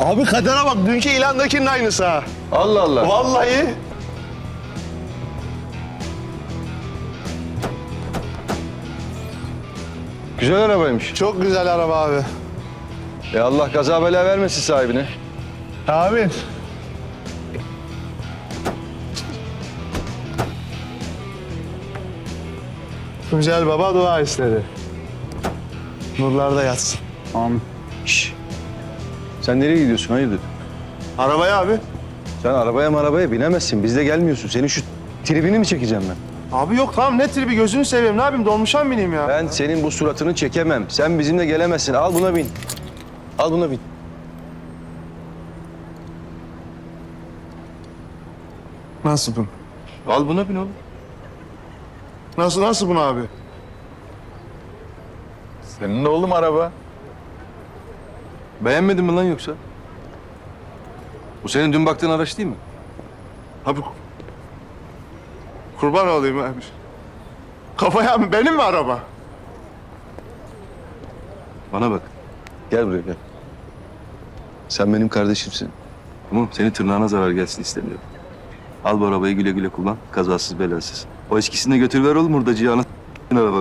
Abi kadere bak dünkü ilandakinin aynısı ha. Allah Allah. Vallahi. Güzel arabaymış. Çok güzel araba abi. E Allah gaza bela vermesin sahibine. Abi. Tuncel Baba dua istedi. Nurlarda yatsın. Amin. Şş. Sen nereye gidiyorsun? Hayırdır? Arabaya abi. Sen arabaya arabaya binemezsin. Bizde gelmiyorsun. Senin şu tribini mi çekeceğim ben? Abi yok tamam ne tribi gözünü seveyim. Ne yapayım dolmuşa mı bineyim ya? Ben senin bu suratını çekemem. Sen bizimle gelemezsin. Al buna bin. Al buna bin. Nasıl bu? Al buna bin oğlum. Nasıl nasıl bunu abi? Senin oğlum araba. Beğenmedin mi lan yoksa? Bu senin dün baktığın araç değil mi? Abi kurban olayım abi. Kafaya mı? Benim mi araba? Bana bak. Gel buraya gel. Sen benim kardeşimsin. Tamam Senin tırnağına zarar gelsin istemiyorum. Al bu arabayı güle güle kullan. Kazasız belasız. O eskisini de götür ver oğlum hurdacıya ana arabanı.